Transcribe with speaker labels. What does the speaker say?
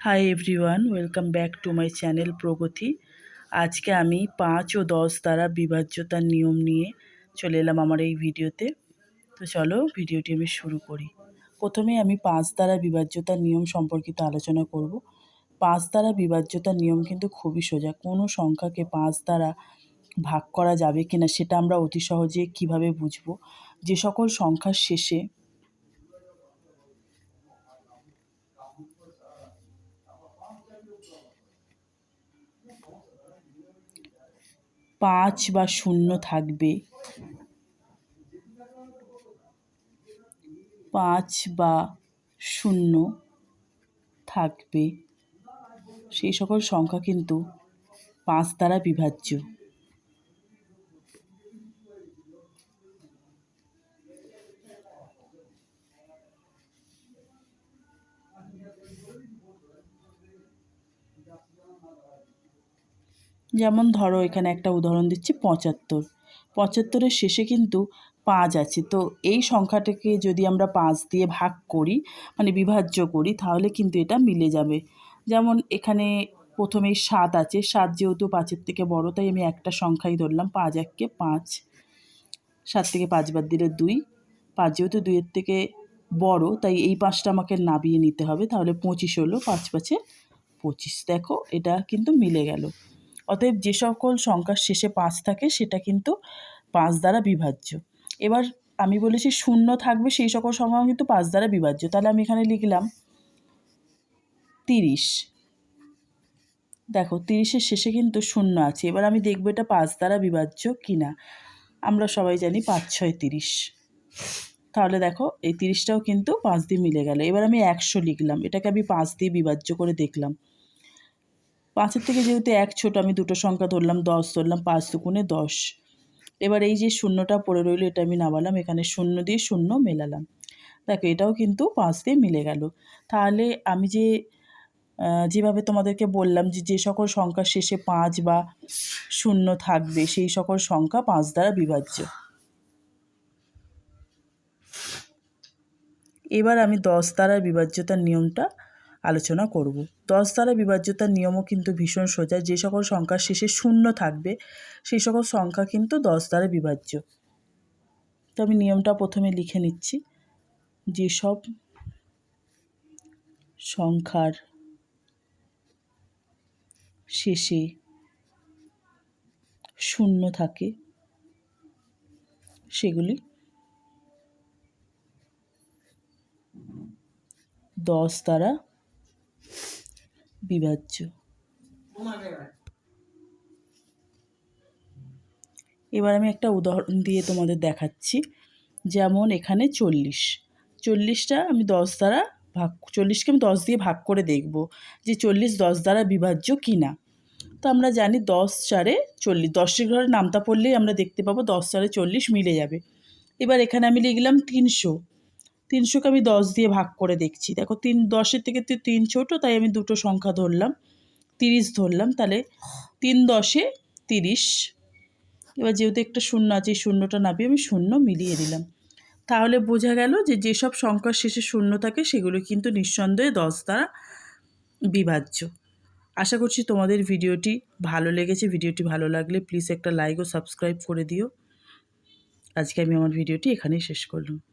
Speaker 1: Hi everyone welcome back to my channel Pragati আজকে আমি পাঁচ ও দশ দ্বারা বিভাজ্যতার নিয়ম নিয়ে চলে এলাম আমার এই ভিডিওতে। তো চলো ভিডিওটি আমি শুরু করি। প্রথমে আমি পাঁচ দ্বারা বিভাজ্যতার নিয়ম সম্পর্কিত আলোচনা করব। পাঁচ দ্বারা বিভাজ্যতার নিয়ম কিন্তু খুবই সোজা। কোনো সংখ্যাকে পাঁচ দ্বারা ভাগ করা যাবে কিনা সেটা আমরা অতি সহজে কীভাবে বুঝব? যে সকল সংখ্যার শেষে পাঁচ বা শূন্য থাকবে। পাঁচ বা শূন্য থাকবে। সেই সকল সংখ্যা কিন্তু পাঁচ দ্বারা বিভাজ্য। যেমন ধরো এখানে একটা উদাহরণ দিচ্ছি, পঁচাত্তর। পঁচাত্তরের শেষে কিন্তু পাঁচ আছে। তো এই সংখ্যাটাকে যদি আমরা পাঁচ দিয়ে ভাগ করি মানে বিভাজ্য করি, তাহলে কিন্তু এটা মিলে যাবে। যেমন এখানে প্রথমেই সাত আছে, সাত যেহেতু পাঁচের থেকে বড়, তাই আমি একটা সংখ্যাই ধরলাম, পাঁচ এককে পাঁচ। সাত থেকে পাঁচবার দিলে দুই। পাঁচ যেহেতু দুইয়ের থেকে বড়, তাই এই পাঁচটা আমাকে নাবিয়ে নিতে হবে, তাহলে পঁচিশ হলো, পাঁচ পাঁচে পঁচিশ। দেখো, এটা কিন্তু মিলে গেল। অতএব যে সকল সংখ্যার শেষে পাঁচ থাকে, সেটা কিন্তু পাঁচ দ্বারা বিভাজ্য। এবার আমি বলেছি শূন্য থাকবে, সেই সকল সংখ্যা কিন্তু পাঁচ দ্বারা বিভাজ্য। তাহলে আমি এখানে লিখলাম তিরিশ। দেখো, তিরিশের শেষে কিন্তু শূন্য আছে। এবার আমি দেখব এটা পাঁচ দ্বারা বিভাজ্য কি না আমরা সবাই জানি পাঁচ, ছয়, তিরিশ। তাহলে দেখো, এই তিরিশটাও কিন্তু পাঁচ দিয়ে মিলে গেল। এবার আমি একশো লিখলাম। এটাকে আমি পাঁচ দিয়ে বিভাজ্য করে দেখলাম। পাঁচের থেকে যেহেতু এক ছোট, আমি দুটো সংখ্যা ধরলাম, দশ ধরলাম, পাঁচ দুগুণে দশ। এবার এই যে শূন্যটা পড়ে রইল, এটা আমি নামালাম, এখানে শূন্য দিয়ে শূন্য মেলালাম। দেখো, এটাও কিন্তু পাঁচ দিয়ে মিলে গেল। তাহলে আমি যে যেভাবে তোমাদেরকে বললাম যে যে সকল সংখ্যার শেষে পাঁচ বা শূন্য থাকবে, সেই সকল সংখ্যা পাঁচ দ্বারা বিভাজ্য। এবার আমি দশ দ্বারা বিভাজ্যতার নিয়মটা আলোচনা করব। দশ দ্বারা বিভাজ্যতার নিয়মও কিন্তু ভীষণ সোজা। যে সকল সংখ্যার শেষে শূন্য থাকবে সেই সকল সংখ্যা কিন্তু দশ দ্বারা বিভাজ্য। তো আমি নিয়মটা প্রথমে লিখে নিচ্ছি। যেসব সংখ্যার শেষে শূন্য থাকে, সেগুলি দশ দ্বারা বিভাজ্য এবার আমি একটা উদাহরণ দিয়ে তোমাদের দেখাচ্ছি। যেমন এখানে চল্লিশ। চল্লিশটা আমি দশ দ্বারা ভাগ, চল্লিশকে আমি দশ দিয়ে ভাগ করে দেখব যে চল্লিশ দশ দ্বারা বিভাজ্য কি না তো আমরা জানি দশ চারে চল্লিশ দশের ঘরে নামতা পড়লেই আমরা দেখতে পাবো দশ চারে চল্লিশ মিলে যাবে। এবার এখানে আমি লিখলাম তিনশো। তিনশোকে আমি দশ দিয়ে ভাগ করে দেখছি। দেখো, তিন, দশের থেকে তিন ছোটো, তাই আমি দুটো সংখ্যা ধরলাম। তিরিশ ধরলাম, তাহলে তিন দশে তিরিশ। এবার যেহেতু একটা শূন্য আছে শূন্যটা নামিয়ে আমি শূন্য মিলিয়ে দিলাম। তাহলে বোঝা গেল যে যেসব সংখ্যার শেষে শূন্য থাকে, সেগুলো কিন্তু নিঃসন্দেহে দশ দ্বারা বিভাজ্য। আশা করছি তোমাদের ভিডিওটি ভালো লেগেছে। ভিডিওটি ভালো লাগলে প্লিজ একটা লাইক ও সাবস্ক্রাইব করে দিও। আজকে আমি আমার ভিডিওটি এখানেই শেষ করলাম।